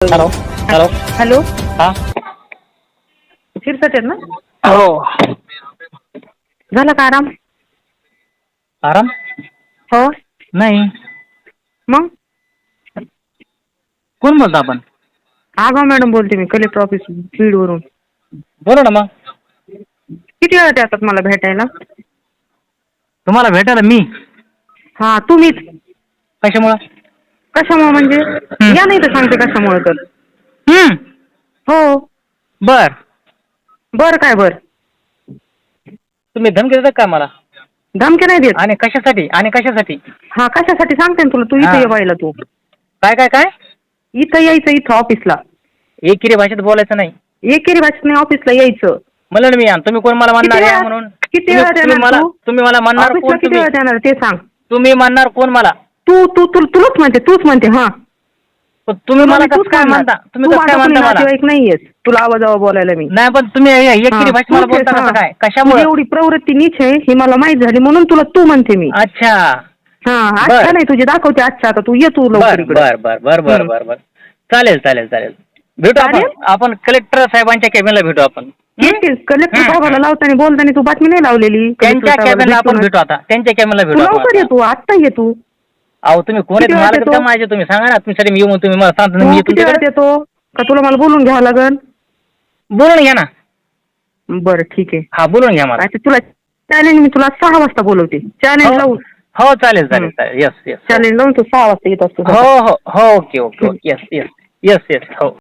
Hello. Hello. Hello. हा. शिरसाट ना? हो. झाला का आराम? आराम? हो. नाही. मग? कोण बोलतो आपण? आगाव मॅडम बोलते मी कलेक्टर ऑफिस बीडवरून बोला ना मग. किती वेळा येतात मला भेटायला? तुम्हाला भेटायला मी? हां तुम्हीच. कशामुळं? कशामुळं म्हणजे? या नाही तर सांगते कशामुळं तर. हम्म, हो. बर. बरं काय बरं? तुम्ही धमकी देता का मला? धमकी नाही देत. आणि कशासाठी? आणि कशासाठी? हा कशासाठी सांगते ना तुला? तू इथं हा. ये तू. काय काय काय? इथं यायचं इथं ऑफिसला. एकेरी भाषेत बोलायचं नाही. एकेरी भाषेत नाही ऑफिसला यायचं. म्हणलं ना मी आणि. तुम्ही कोण मला किती म्हणणार या वेळा- म्हणून? किती तुम्ही- वेळा तुम्ही देणार मला तू? तुम्ही मला म्हणणार ऑफिसला कोण किती तुम्ही? वेळा देणार ते सांग. तुम्ही म्हणणार कोण मला? तू तू तू तुलाच म्हणते तूच म्हणते हा. पण तुम्ही मला तूच कसं काय म्हणणार. म्हणता? तुम्ही तू कसं काय माझा कोणी म्हणता मला? नातेवाईक नाहीयेस. तुला आवाज आवा बोलायला मी. नाही पण तुम्ही हा, एकेरी भाषेत मला तूच आहेस, बोलता हा. कसं काय? तुझी कशामुळे एवढी प्रवृत्ती नीच आहे ही मला माहीत झाली म्हणून तुला तू म्हणते मी. अच्छा. हा बर. अच्छा नाही तुझी दाखवते अच्छा आता तू ये तू लवकर बर इकडे. बर बर बर बर हम्म. बर बर. चालेल चालेल चालेल. भेटू आपण. चालेल? आपण कलेक्टर साहेबांच्या कॅबिनला भेटू आपण. कलेक्टर हम्म. साहेबाला लावताना बोलताना तू बातमी नाही लावलेली. त्यांच्या कॅबिनला आपण. भेटू आता. त्यांच्या कॅबिनला तू भेटू लवकर ये आता. तू. आत्ता ये तू. अहो तुम्ही कोण किती आहेत मला येतो? माझे? तुम्ही सांगा ना. तुमच्यासाठी मी येऊ मग तुम्ही मला सांगता ना, तू मी किती वेळात तुमच्याकडे येतो? का तुला मला बोलून घ्यावं लागल बोलून घ्या ना. बरं ठीक आहे. हा बोलून घ्या मला. आता तुला चॅलेंज मी तुला सहा वाजता बोलवते. चॅलेंज हो. लावून हो चालेल चालेल. चालेल. येस येस चॅलेंज लावून तू सहा वाजता येत असतो. हो हो हो okay okay okay. Yes yes yes yes हो.